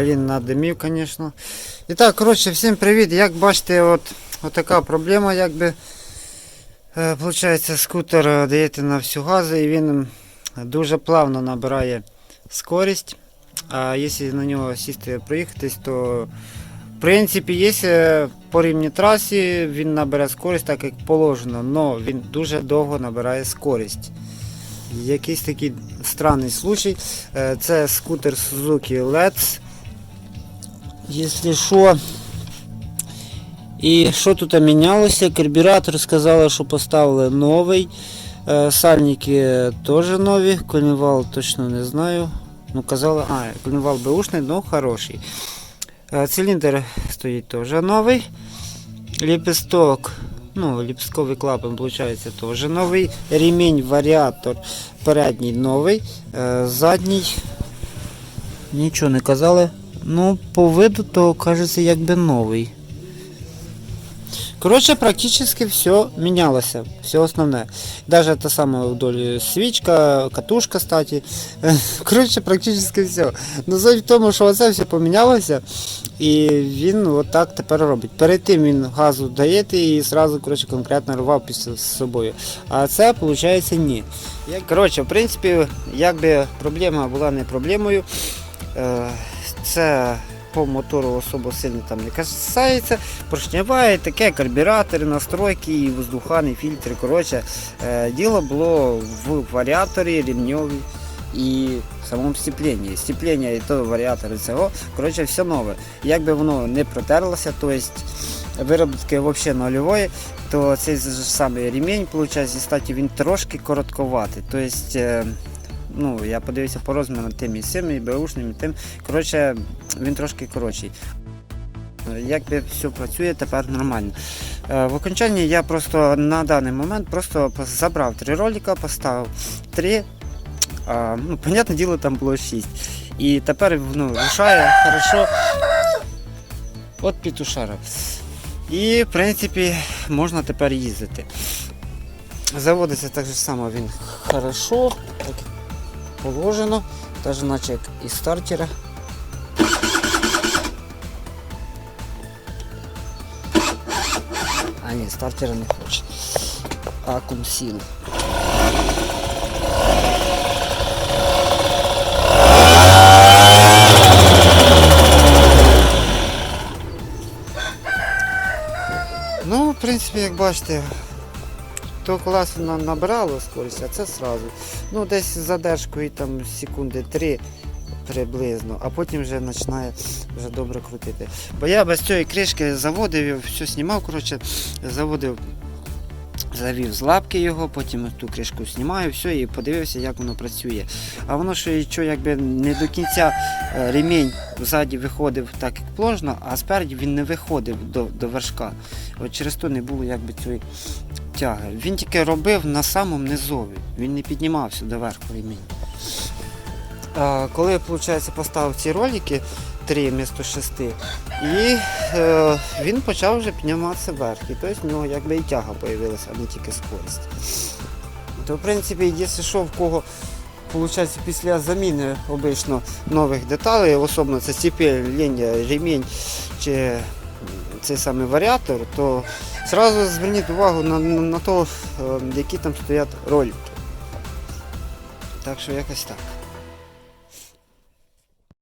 Блін, надимів, звісно. І так, коротше, всім привіт. Як бачите, от, от така проблема, якби. Е, Получається, скутер е, даєте на всю газу і він дуже плавно набирає скорість. А якщо на нього сісти проїхатись, то в принципі, якщо по рівні трасі він набере скорість так, як положено, але він дуже довго набирає скорість. Якийсь такий странний случай. Е, Це скутер Suzuki Let's. Якщо що. І що тут мінялося? Карбюратор сказали, що поставили новий. Е, Сальники теж нові, колінвал точно не знаю. Ну казали, а, колінвал беушний, але хороший. Е, Циліндр стоїть теж новий. Ліпісток, ну, ліпістковий клапан, виходить, теж новий. Ремінь, варіатор передній новий. Е, Задній. Нічого не казали. Ну, по виду, то кажеться, якби новий. Коротше, практически все менялось, все основне. Даже та сама вдоль свічка, катушка, кстати. Коротше, практически все. Ну суть в тому, що оце все помінялося, і він отак тепер робить. Перед тим він газу дає і зразу коротше, конкретно рвав після з собою. А це, виходить, ні. Коротше, в принципі, якби проблема була не проблемою, це по мотору особо сильно там не касається, поршнева і таке, карбюратори, настройки, і воздуханий фільтр. Коротше, е, діло було в варіаторі, рівньові і самому степленні. Степлення і то варіатори цього. Коротше, все нове. Якби воно не протерлося, то есть виробітки взагалі нульової, то цей же самий ремінь, виходить, він трошки коротковатий. Тобто, е, ну, я подивився по розмірам тим і цим, і беушним, і тим. Коротше, він трошки коротший. Якби все працює тепер нормально. Е, В окончанні я просто на даний момент просто забрав три ролика, поставив три. А, ну, понятне діло, там було шість. І тепер ну, рушає хорошо. От петушара. І, в принципі, можна тепер їздити. Заводиться так же само він хорошо, так як положено, навіть наче як і стартера. А ні, стартера не хоче. Акум сіл. Ну, в принципі, як бачите, то колесо на- набирало скорість, а це сразу. Ну, десь задержкою там секунди три приблизно, а потім вже починає вже добре крутити. Бо я без цієї кришки заводив, все знімав, коротше, заводив, завів з лапки його, потім ту кришку знімаю, все, і подивився, як воно працює. А воно що що, якби не до кінця е, ремінь ззаді виходив так, як положено, а спереді він не виходив до, до вершка. От через то не було якби цієї тяги. Він тільки робив на самому низові, він не піднімався до верху ремінь. Коли виходить, поставив ці ролики, три вмісто шести, і е, він почав вже підніматися вверх. І тобто в нього якби і тяга з'явилася, а не тільки скорість. То, в принципі, якщо що, в кого виходить, після заміни обично нових деталей, особливо це ціпеління, ремінь чи цей самий варіатор, то Зразу зверніть увагу на, на, на те, які там стоять ролики. Так що якось так.